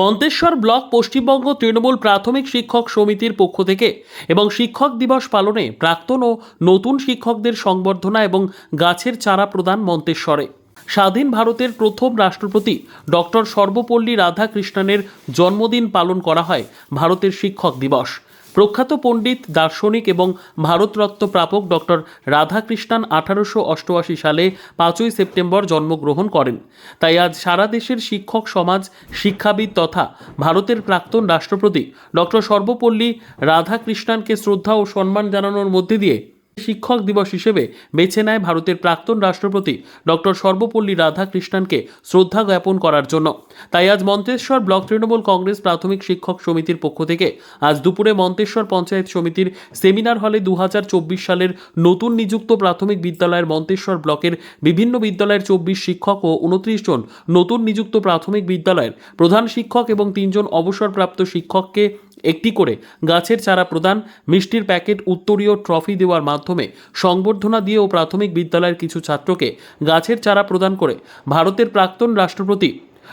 Manteswar block Paschimbanga Trinamool প্রাথমিক শিক্ষক সমিতির পক্ষ থেকে এবং শিক্ষক দিবস পালনে প্রাক্তন ও নতুন শিক্ষকদের সংবর্ধনা এবং গাছের চারা প্রদান মন্তেশ্বরে। স্বাধীন ভারতের প্রথম রাষ্ট্রপতি ডক্টর সর্বপল্লী রাধাকৃষ্ণনের জন্মদিন পালন করা হয় ভারতের শিক্ষক দিবস। প্রখ্যাত পণ্ডিত, দার্শনিক এবং ভারতরত্ন প্রাপক ডক্টর রাধাকৃষ্ণান আঠারোশো অষ্টআশি সালে পাঁচই সেপ্টেম্বর জন্মগ্রহণ করেন। তাই আজ সারা দেশের শিক্ষক সমাজ, শিক্ষাবিদ তথা ভারতের প্রাক্তন রাষ্ট্রপতি ডক্টর সর্বপল্লী রাধাকৃষ্ণানকে শ্রদ্ধা ও সম্মান জানানোর মধ্যে দিয়ে শিক্ষক দিবস হিসেবে বেছে নেয় ভারতের প্রাক্তন রাষ্ট্রপতি ডক্টর সর্বপল্লী রাধাকৃষ্ণনকে শ্রদ্ধা জ্ঞাপন করার জন্য। তাই আজ মন্তেশ্বর ব্লক তৃণমূল কংগ্রেস প্রাথমিক শিক্ষক সমিতির পক্ষ থেকে আজ দুপুরে মন্তেশ্বর পঞ্চায়েত সমিতির সেমিনার হলে দু হাজার চব্বিশ সালের নতুন নিযুক্ত প্রাথমিক বিদ্যালয়ের মন্তেশ্বর ব্লকের বিভিন্ন বিদ্যালয়ের চব্বিশ শিক্ষক ও উনত্রিশ জন নতুন নিযুক্ত প্রাথমিক বিদ্যালয়ের প্রধান শিক্ষক এবং তিনজন অবসরপ্রাপ্ত শিক্ষককে একটি করে গাছের চারা প্রদান, মিষ্টির প্যাকেট, উত্তরীয় ট্রফি দেওয়ার মাধ্যমে সংবর্ধনা দিয়ে ও প্রাথমিক বিদ্যালয়ের কিছু ছাত্রকে গাছের চারা প্রদান করে ভারতের প্রাক্তন রাষ্ট্রপতি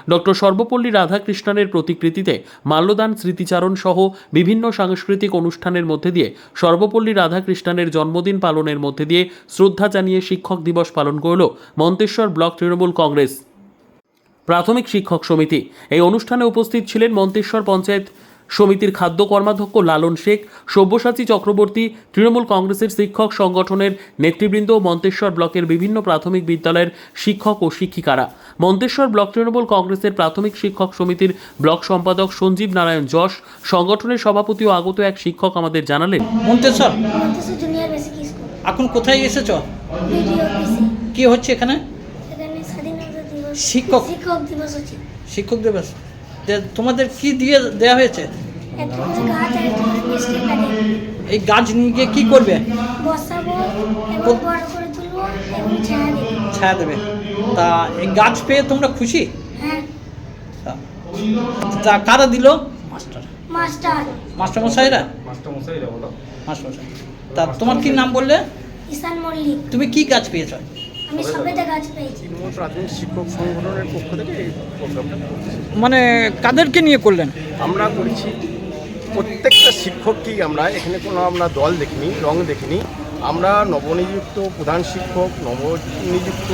ডক্টর সর্বপল্লী রাধাকৃষ্ণনের প্রতিকৃতিতে মাল্যদান, স্মৃতিচারণ সহ বিভিন্ন সাংস্কৃতিক অনুষ্ঠানের মধ্যে দিয়ে সর্বপল্লী রাধাকৃষ্ণনের জন্মদিন পালনের মধ্যে দিয়ে শ্রদ্ধা জানিয়ে শিক্ষক দিবস পালন করল মন্তেশ্বর ব্লক তৃণমূল কংগ্রেস। প্রাথমিক শিক্ষক সমিতি। এই অনুষ্ঠানে উপস্থিত ছিলেন মন্তেশ্বর পঞ্চায়েত সমিতির খাদ্য কর্মাধ্যক্ষ লালন শেখ সব্যসাচী চক্রবর্তী তৃণমূল কংগ্রেসের শিক্ষক সংগঠনের নেতৃবৃন্দ ও মন্তেশ্বর ব্লকের বিভিন্ন প্রাথমিক বিদ্যালয়ের শিক্ষক ও শিক্ষিকারা। মন্তেশ্বর ব্লক তৃণমূল কংগ্রেসের প্রাথমিক শিক্ষক সমিতির ব্লক সম্পাদক সঞ্জীব নারায়ণ যশ সংগঠনের সভাপতি ও আগত এক শিক্ষক আমাদের জানালেন। মন্তেশ্বর এখন কোথায় এসেছ? কি হচ্ছে এখানে? এখানে স্বাধীনতা দিবস শিক্ষক। শিক্ষক দিবস শিক্ষক দিবস। তোমাদের কি দিয়ে দেওয়া হয়েছে? এই গাছ নিয়ে গিয়ে কী করবে? বসাবো এবং বড় করে তুলবো এবং ছায়া দেবে। তা এই গাছ পেয়ে তোমরা খুশি? হ্যাঁ। তা- তা কারা দিল? মাস্টার। মাস্টার। মাস্টারমশাইরা? মাস্টারমশাইরা বলো। মাস্টারমশাই। তা তোমার কি নাম বললে? ঈশান মল্লিক। তুমি কি গাছ পেয়েছ? আমি গাছ পেয়েছি। তৃণমূল প্রাথমিক শিক্ষক সংগঠনের পক্ষ থেকে এই প্রোগ্রামটা মানে কাদেরকে নিয়ে করলেন? আমরা করেছি প্রত্যেকটা শিক্ষককেই আমরা এখানে কোনো আমরা দল দেখিনি রং দেখিনি। আমরা নবনিযুক্ত প্রধান শিক্ষক নবনিযুক্ত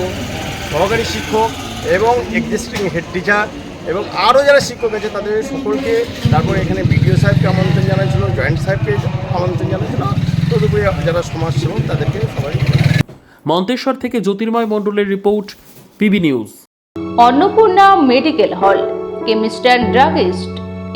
সহকারী শিক্ষক এবং এক্সিস্টিং হেড টিচার এবং আরও যারা শিক্ষক আছে তাদের সকলকে তারপরে এখানে বিডিও সাহেবকে আমন্ত্রণ জানাচ্ছিল জয়েন্ট সাহেবকে আমন্ত্রণ জানাচ্ছিল তদুপরি যারা সমাজসেবক তাদেরকে সবাই মন্তেশ্বর থেকে জ্যোতির্ময় মণ্ডলের report PB news. Annapurna medical hall chemist and druggist.